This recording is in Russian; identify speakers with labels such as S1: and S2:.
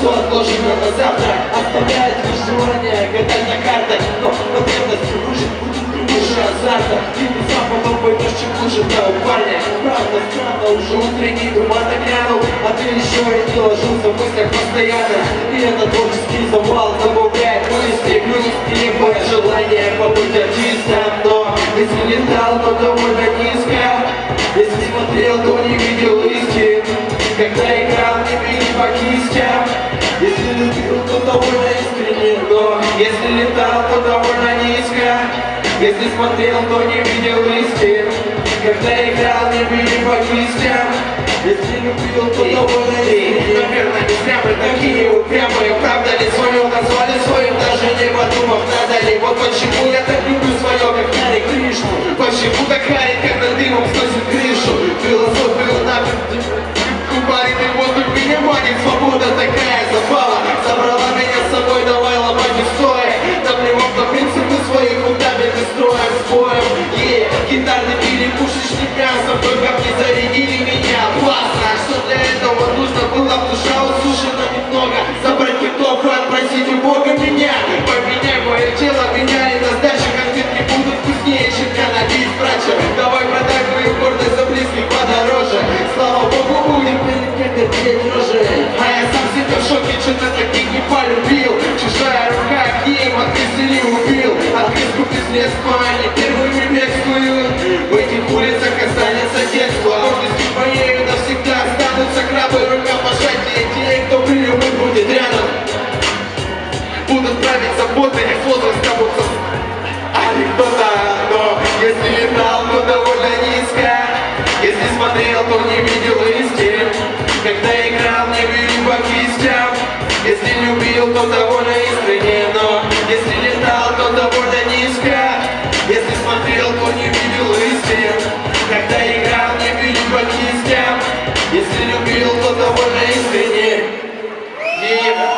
S1: что отложено на завтра Оставляет лишь желание гадать на картах. Но потребность кружит, будет кружит азарта. Ты не сам потом поймешь, чем хуже того парня Правда странно, уже утренний туман нагрянул. А ты еще и не ложился в мыслях постоянно. И этот творческий завал добавляет мысли. И любое желание побыть артистом. Но если летал, то довольно низко. Если смотрел, то не видел истин Когда играл, не били по кистям то довольно искренне Но если летал, то довольно низко. Если смотрел, то не видел истин Когда играл, не били по кистям Если любил, то довольно искренне
S2: Наверное, не зря мы такие упрямые. Правда ли свое назвали своим, даже не подумав Надо ли, вот почему я так люблю свое, как Хари Кришну. Почему так Хари, над дымом Они первыми бегствуют В этих улицах останется детство Гордостью моей навсегда останутся крабы. Рукопожатия те, кто при любых будет рядом. Будут править заботы, их возраста будут анекдота Но если летал, то довольно низко. Если смотрел, то не видел истин. Когда играл, не били по кистям. Если любил, то довольно искренне. Но если летал, то довольно стрелку не видел из стен. Когда играл, не били по кистям Если любил, то довольно искренне И